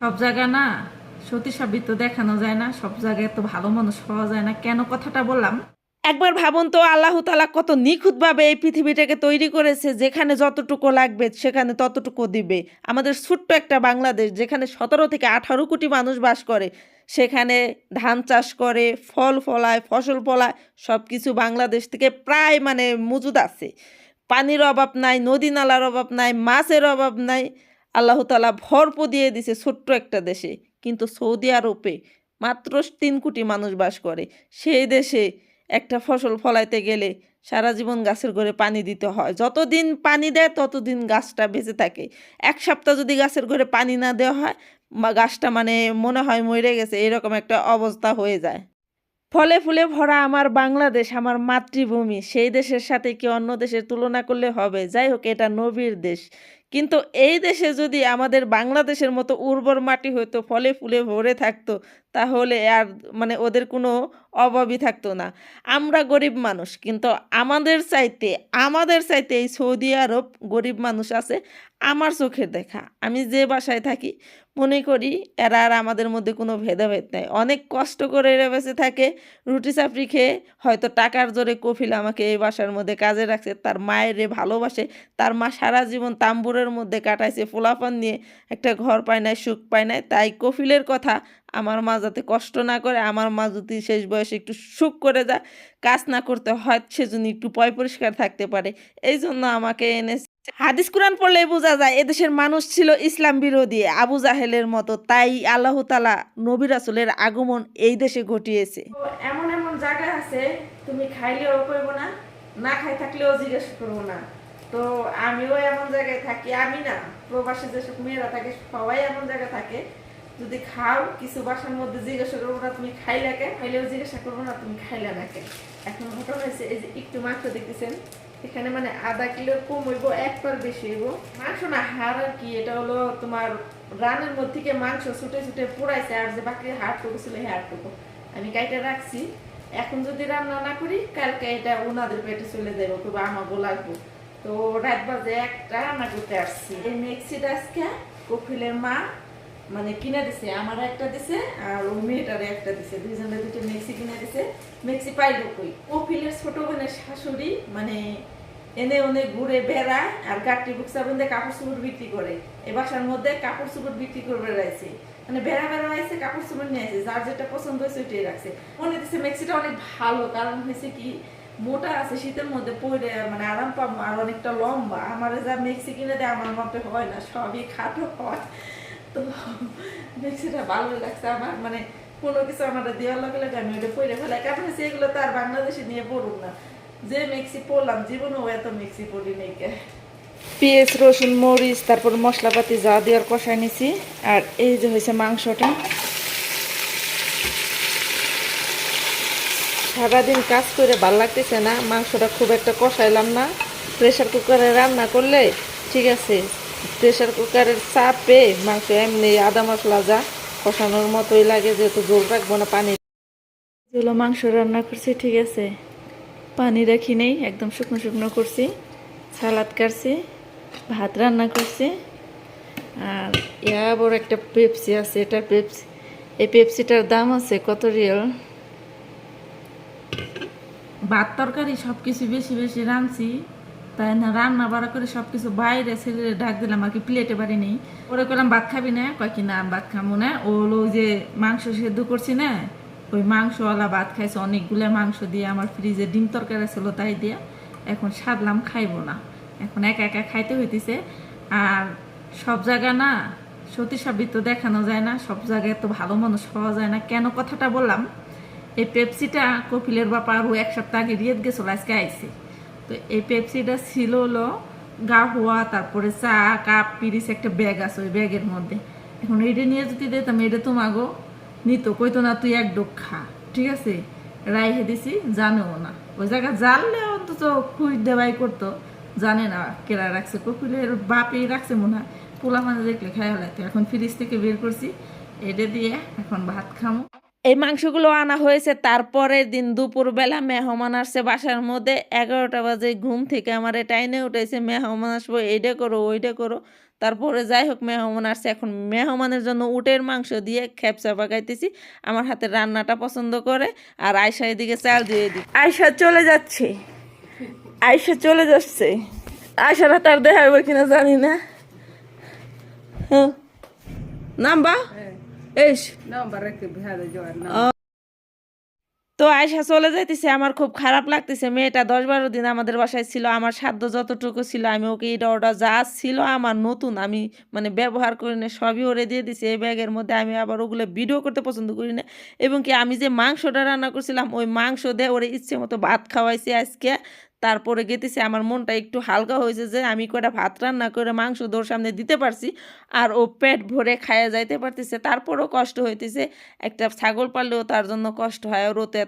সব জায়গা না, সতী সাবিত্র দেখানো যায় না, সব জায়গায় তো ভালো মানুষ পাওয়া যায় না। কেন কথাটা বললাম? একবার ভাবুন তো, আল্লাহ তালা কত নিখুঁতভাবে এই পৃথিবীটাকে তৈরি করেছে, যেখানে যতটুকু লাগবে সেখানে ততটুকু দিবে। আমাদের ছোট্ট একটা বাংলাদেশ, যেখানে সতেরো থেকে আঠারো কোটি মানুষ বাস করে, সেখানে ধান চাষ করে, ফল ফলায়, ফসল ফলায় সব কিছু বাংলাদেশ থেকে প্রায় মানে মজুদ আছে। পানির অভাব নাই, নদী নালার অভাব নাই, মাছের অভাব নাই আল্লাহ তালা ভরপুর দিয়ে দিছে ছোট্ট একটা দেশে। কিন্তু সৌদি আরবে মাত্র তিন কোটি মানুষ বাস করে। সেই দেশে একটা ফসল ফলাইতে গেলে সারা জীবন গাছের গোড়ে পানি দিতে হয়। যতদিন পানি দেয়, ততদিন গাছটা বেঁচে থাকে। এক সপ্তাহ যদি গাছের গোড়ে পানি না দেওয়া হয়, বা গাছটা মানে মনে হয় মরে গেছে, এরকম একটা অবস্থা হয়ে যায়। ফলে ফুলে ভরা আমার বাংলাদেশ, আমার মাতৃভূমি। সেই দেশের সাথে কি অন্য দেশের তুলনা করলে হবে? যাই হোক, এটা নবীর দেশ। কিন্তু এই দেশে যদি আমাদের বাংলাদেশের মতো উর্বর মাটি হতো ফলে ফুলে ভরে থাকতো, তাহলে আর মানে ওদের কোনো অভাবই থাকতো না। আমরা গরিব মানুষ, কিন্তু আমাদের চাইতে আমাদের চাইতে এই সৌদি আরব গরিব মানুষ আছে, আমার চোখের দেখা। আমি যে বাসায় থাকি মনে করি এরা আর আমাদের মধ্যে কোনো ভেদাভেদ নাই। অনেক কষ্ট করে এরা বেঁচে থাকে, রুটি চাপড়ি খেয়ে হয়তো টাকার জোরে কফিল আমাকে এই বাসার মধ্যে কাজে রাখছে, তার মায়ের ভালোবাসে, তার মা সারা জীবন তাম্বুরের মধ্যে কাটাইছে ফোলাফান নিয়ে একটা ঘর পায় নাই, সুখ পায় নাই, তাই কফিলের কথা আমার মা যাতে কষ্ট না করে, আমার মা যদি শেষ বয়সে একটু সুখ করে যায়, কাজ না করতে হয়, সেজন্য একটু পয় পরিষ্কার থাকতে পারে। এই জন্য আমাকে এনে হাদিস কোরআন পড়লে বোঝা যায়, এদেশের মানুষ ছিল ইসলাম বিরোধী, আবু জাহেলের মতো। তাই আল্লাহ তালা নবী রাসুলের আগমন এই দেশে ঘটিয়েছে। এমন এমন জায়গা আছে, তুমি খাইলেও করব না না খাই থাকলেও জিজ্ঞেস করব না। তো আমিও এমন জায়গায় থাকি, আমি না, প্রবাসী যেসব মেয়েরা থাকে, সবাই এমন জায়গায় থাকে। যদি খাও, কিছু বাসার মধ্যে জিজ্ঞাসা করব না, তুমি খাইলে কে খাইলেও জিজ্ঞাসা করব না, তুমি খাইলে না কে এখন ঘটনা হয়েছে এই যে একটু মাংস দেখতেছেন, এখানে মানে আধা কিলো কম হইব, একবার বেশি হইব। মাংস না হাড় আর কি, এটা হলো তোমার রানের মধ্যে থেকে মাংস ছুটে ছুটে পোড়াইছে, আর যে বাকি হাড়টুকু ছিল হাড়টুকু। আমি কাইটা রাখছি। এখন যদি রান্না না করি, কালকে এটা ওনাদের পেটে চলে যাব তবে আমাকেও লাগবো। তো রাত বাজে একটা, রান্না করতে আসছি। এই মিক্সিটা আজকে কপিলের মা মানে কিনে দিছে আমার একটা দিছে আর ওই মেয়েটার একটা দিছে। দুইজনের দুটো মিক্সি কিনে দিছে। মিক্সি পাইলো কই? কপিলের ছোট বোনের শাশুড়ি মানে এনে ওনে ঘুরে বেড়ায় আর গাঠি বুকসা বন্ধে কাপড় চোপড় বিক্রি করে। এ বাসার মধ্যে কাপড় চোপড় বিক্রি করে বেড়াইছে। মানে বেড়া বেড়া আইছে কাপড় চোপড় নিয়ে আসে। যার যেটা পছন্দ হয়েছে ওইটাই রাখছে। মনে দিচ্ছে মেক্সিটা অনেক ভালো, কারণ হয়েছে কি, মোটা আছে, শীতের মধ্যে পরে মানে আরাম পাবো, আর অনেকটা লম্বা। আমার যা মেক্সি কিনে দেয়, আমার মতে হয় না, সবই খাটো হয়। তো মেক্সিটা ভালো লাগছে আমার মানে কোনো কিছু আমার দেওয়ার লগে লগে আমি ওটা পরে ফেলাই। কারণ হচ্ছে এগুলো তো আর বাংলাদেশে নিয়ে পড়ুন না। যে মেক্সি পড়লাম, জীবনেও এত মেক্সি পড়ি নেই পেঁয়াজ, রসুন, মরিচ, তারপর মশলাপাতি যা দেওয়ার কষায় নিছি। আর এই যে হয়েছে মাংসটা। সারাদিন কাজ করে ভালো লাগতেছে না, মাংসটা খুব একটা কষাইলাম না। প্রেশার কুকারে রান্না করলে ঠিক আছে। প্রেশার কুকারের চাপে মাংস এমনি আদা মশলা যা কষানোর মতোই লাগে, যেহেতু জোল রাখব না পানি। যেগুলো মাংস রান্না করছি, ঠিক আছে? পানি রাখি নেই, একদম শুকনো শুকনো করছি। সালাদ কাটছি, ভাত রান্না করছি। আর ইয়া বড় একটা পেপসি আছে এটা পেপসি। এই পেপসিটার দাম আছে কত রিয়াল? ভাত তরকারি সব কিছু বেশি বেশি রাঁধছি। তাই না? রান্না বাড়া করে সব কিছু বাইরে ছেলে ডাক দিলাম, আর কি প্লেটে বাড়ি নেই। ওরে করলাম ভাত খাবি না? কয়, কি না, ভাত খাব না। ও হলো ওই যে মাংস সেদ্ধ করছি না, ওই মাংসওয়ালা ভাত খাইছে, অনেকগুলো মাংস দিয়ে আমার ফ্রিজে ডিম তরকারি ছিল তাই দিয়ে এখন সাদলাম খাইবো না। এখন একা একা খাইতে হইতেছে। আর সব জায়গা না, সতী সাবিত্র দেখানো যায় না, সব জায়গায় তো ভালো মানুষ হওয়া যায় না। কেন কথাটা বললাম? এই পেপসিটা কপিলের বাপা আরও এক সপ্তাহ আগে রিয়েদ গেছিল, আজকে আইসে তো এই পেপসিটা ছিল হলো গা হওয়া, তারপরে চা, কাপ পিরিস একটা ব্যাগ আছে ওই ব্যাগের মধ্যে। এখন এটা নিয়ে যদি দিতাম এটা তোমাগো নিত, কইতো না তুই এক ডোক খা, ঠিক আছে? রাইহে দিছি, জানেও না। ওই জায়গা জানলে অন্তত খুঁজ দেওয়াই করতো, জানে না কেরা রাখছে। কপিলের বাপই রাখছে মনে হয়। পোলা মানে দেখলে খাই হলাইতো এখন ফ্রিজ থেকে বের করছি, এটা দিয়ে এখন ভাত খামো। এই মাংসগুলো আনা হয়েছে তারপরের দিন দুপুরবেলা মেহমান আসছে বাসার মধ্যে। এগারোটা বাজে, ঘুম থেকে আমার টাইনে উঠেছে, মেহমান আসব, এইটা করো, ওইটা করো। তারপরে যাই হোক, মেহমান আসছে। এখন মেহমানের জন্য উটের মাংস দিয়ে খেপসা পাকাইতেছি আমার হাতে রান্নাটা পছন্দ করে। আর আয়সা এদিকে চাল দিয়ে দিই আয়সা চলে যাচ্ছে। আয়সা চলে যাচ্ছে। আয়সারা তার দেখা হবে কিনা জানি না। হ্যাঁ। নাম্বা এস তো আয়সা চলে যাইতেছে আমার খুব খারাপ লাগতেছে। মেয়েটা দশ বারো দিন আমাদের বাসায় ছিল আমার সাধ্য যতটুকু ছিল আমি ওকে এটা ওটা যা ছিল আমার নতুন আমি মানে ব্যবহার করি না সবই ওরে দিয়ে দিছি। এই ব্যাগের মধ্যে আমি আবার ওগুলো ভিডিও করতে পছন্দ করি না। এবং কি আমি যে মাংসটা রান্না করছিলাম ওই মাংস দিয়ে ওরে ইচ্ছে মতো ভাত খাওয়াইছি আজকে। তারপরে গেতেছে, আমার মনটা একটু হালকা হয়েছে যে আমি কটা ভাত রান্না করে মাংস দোর সামনে দিতে পারছি আর ও পেট ভরে খায়া যাইতে পারতেছে। তারপরও কষ্ট হইতেছে, একটা ছাগল পাললেও তার জন্য কষ্ট হয়, ওর ওতে